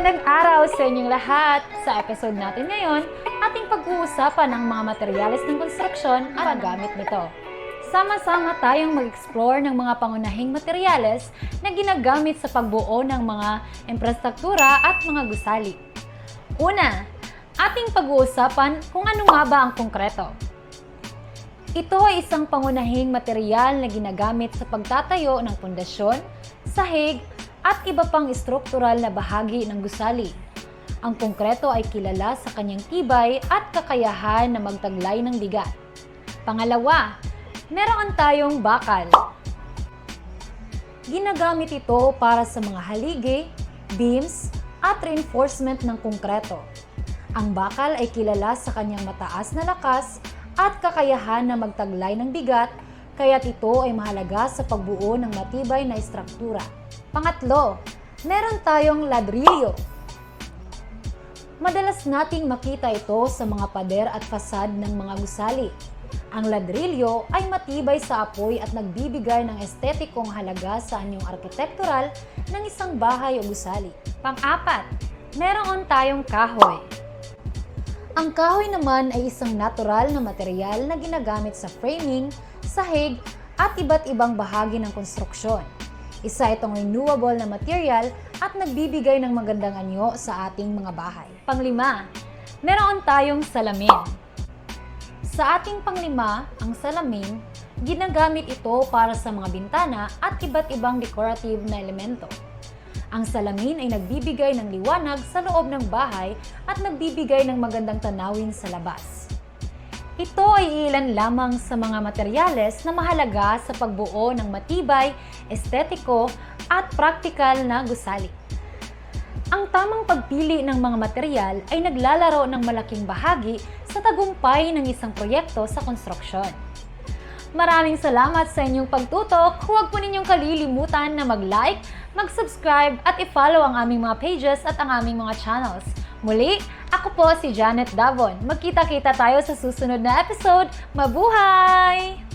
Magandang araw sa inyong lahat! Sa episode natin ngayon, ating pag-uusapan ang mga materyales ng konstruksyon at paggamit nito. Sama-sama tayong mag-explore ng mga pangunahing materyales na ginagamit sa pagbuo ng mga infrastruktura at mga gusali. Una, ating pag-uusapan kung ano nga ba ang konkreto. Ito ay isang pangunahing materyal na ginagamit sa pagtatayo ng pundasyon, sahig, at iba pang struktural na bahagi ng gusali. Ang konkreto ay kilala sa kanyang tibay at kakayahan na magtaglay ng bigat. Pangalawa, meron tayong bakal. Ginagamit ito para sa mga haligi, beams, at reinforcement ng konkreto. Ang bakal ay kilala sa kanyang mataas na lakas at kakayahan na magtaglay ng bigat, kaya't ito ay mahalaga sa pagbuo ng matibay na istruktura. Pangatlo, meron tayong ladrilyo. Madalas nating makita ito sa mga pader at fasad ng mga gusali. Ang ladrilyo ay matibay sa apoy at nagbibigay ng estetikong halaga sa anyong arkitektural ng isang bahay o gusali. Pang-apat, meron tayong kahoy. Ang kahoy naman ay isang natural na material na ginagamit sa framing, sahig, at iba't ibang bahagi ng konstruksyon. Isa itong renewable na material at nagbibigay ng magandang anyo sa ating mga bahay. Panglima, meron tayong salamin. Sa ating panglima, ang salamin, ginagamit ito para sa mga bintana at iba't ibang decorative na elemento. Ang salamin ay nagbibigay ng liwanag sa loob ng bahay at nagbibigay ng magandang tanawin sa labas. Ito ay ilan lamang sa mga materyales na mahalaga sa pagbuo ng matibay, estetiko, at praktikal na gusali. Ang tamang pagpili ng mga material ay naglalaro ng malaking bahagi sa tagumpay ng isang proyekto sa konstruksyon. Maraming salamat sa inyong pagtutok. Huwag po ninyong kalilimutan na mag-like, mag-subscribe at i-follow ang aming mga pages at ang aming mga channels. Muli, ako po si Janet Davon. Magkita-kita tayo sa susunod na episode. Mabuhay!